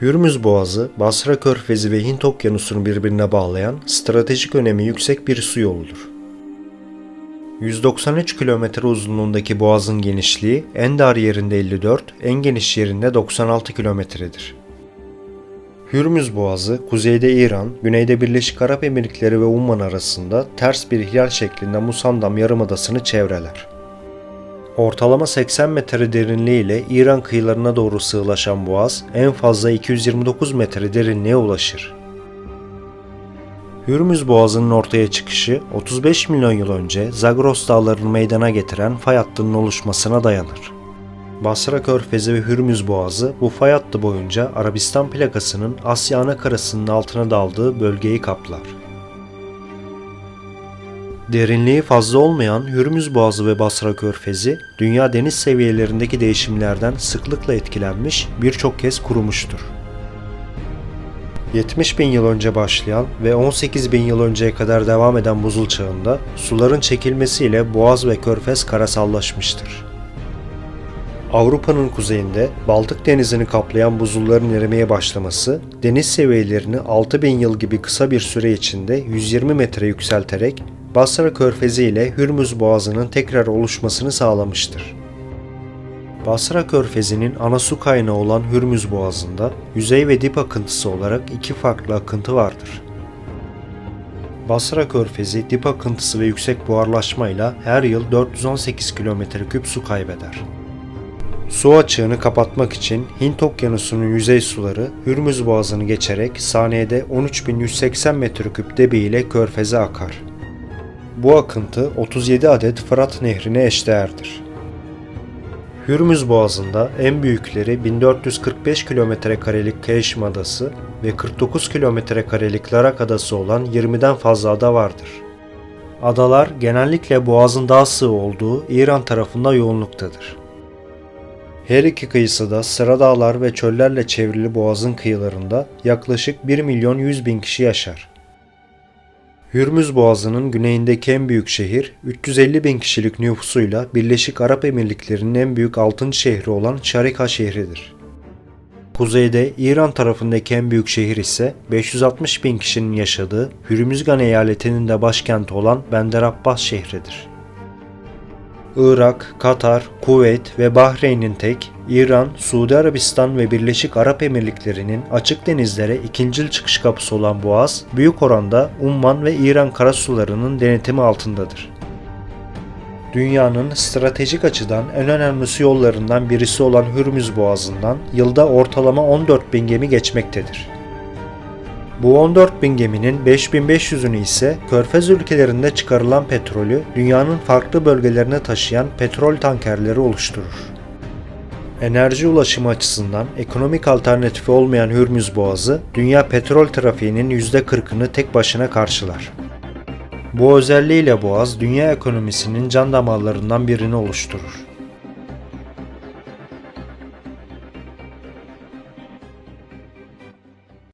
Hürmüz Boğazı, Basra Körfezi ve Hint Okyanusu'nu birbirine bağlayan stratejik önemi yüksek bir su yoludur. 193 kilometre uzunluğundaki boğazın genişliği en dar yerinde 54, en geniş yerinde 96 kilometredir. Hürmüz Boğazı, kuzeyde İran, güneyde Birleşik Arap Emirlikleri ve Umman arasında ters bir hilal şeklinde Musandam Yarımadası'nı çevreler. Ortalama 80 metre derinliğiyle İran kıyılarına doğru sığlaşan boğaz en fazla 229 metre derinliğe ulaşır. Hürmüz Boğazı'nın ortaya çıkışı 35 milyon yıl önce Zagros dağlarını meydana getiren fay hattının oluşmasına dayanır. Basra Körfezi ve Hürmüz Boğazı bu fay hattı boyunca Arabistan plakasının Asya ana karasının altına daldığı bölgeyi kaplar. Derinliği fazla olmayan Hürmüz Boğazı ve Basra Körfezi, dünya deniz seviyelerindeki değişimlerden sıklıkla etkilenmiş birçok kez kurumuştur. 70 bin yıl önce başlayan ve 18 bin yıl önceye kadar devam eden buzul çağında suların çekilmesiyle Boğaz ve Körfez karasallaşmıştır. Avrupa'nın kuzeyinde Baltık denizini kaplayan buzulların erimeye başlaması, deniz seviyelerini 6000 yıl gibi kısa bir süre içinde 120 metre yükselterek Basra Körfezi ile Hürmüz Boğazı'nın tekrar oluşmasını sağlamıştır. Basra Körfezi'nin ana su kaynağı olan Hürmüz Boğazı'nda yüzey ve dip akıntısı olarak iki farklı akıntı vardır. Basra Körfezi dip akıntısı ve yüksek buharlaşmayla her yıl 418 kilometre küp su kaybeder. Su açığını kapatmak için Hint Okyanusu'nun yüzey suları Hürmüz Boğazı'nı geçerek saniyede 13.180 metreküp debiyle körfeze akar. Bu akıntı 37 adet Fırat Nehri'ne eşdeğerdir. Hürmüz Boğazı'nda en büyükleri 1445 kilometre karelik Keşm Adası ve 49 kilometre karelik Larak Adası olan 20'den fazla ada vardır. Adalar genellikle boğazın daha sığ olduğu İran tarafında yoğunluktadır. Her iki kıyısı da sıra dağlar ve çöllerle çevrili boğazın kıyılarında yaklaşık 1 milyon 100 bin kişi yaşar. Hürmüz Boğazı'nın güneyindeki en büyük şehir, 350 bin kişilik nüfusuyla Birleşik Arap Emirlikleri'nin en büyük 6. şehri olan Şarika şehridir. Kuzeyde İran tarafındaki en büyük şehir ise 560 bin kişinin yaşadığı Hürmüzgan eyaletinin de başkenti olan Bender Abbas şehridir. Irak, Katar, Kuveyt ve Bahreyn'in tek, İran, Suudi Arabistan ve Birleşik Arap Emirlikleri'nin açık denizlere ikincil çıkış kapısı olan Boğaz, büyük oranda Umman ve İran karasularının denetimi altındadır. Dünyanın stratejik açıdan en önemli su yollarından birisi olan Hürmüz Boğazı'ndan yılda ortalama 14 bin gemi geçmektedir. Bu 14 bin geminin 5500'ünü ise Körfez ülkelerinde çıkarılan petrolü dünyanın farklı bölgelerine taşıyan petrol tankerleri oluşturur. Enerji ulaşımı açısından ekonomik alternatifi olmayan Hürmüz Boğazı, dünya petrol trafiğinin %40'ını tek başına karşılar. Bu özelliğiyle Boğaz, dünya ekonomisinin can damarlarından birini oluşturur.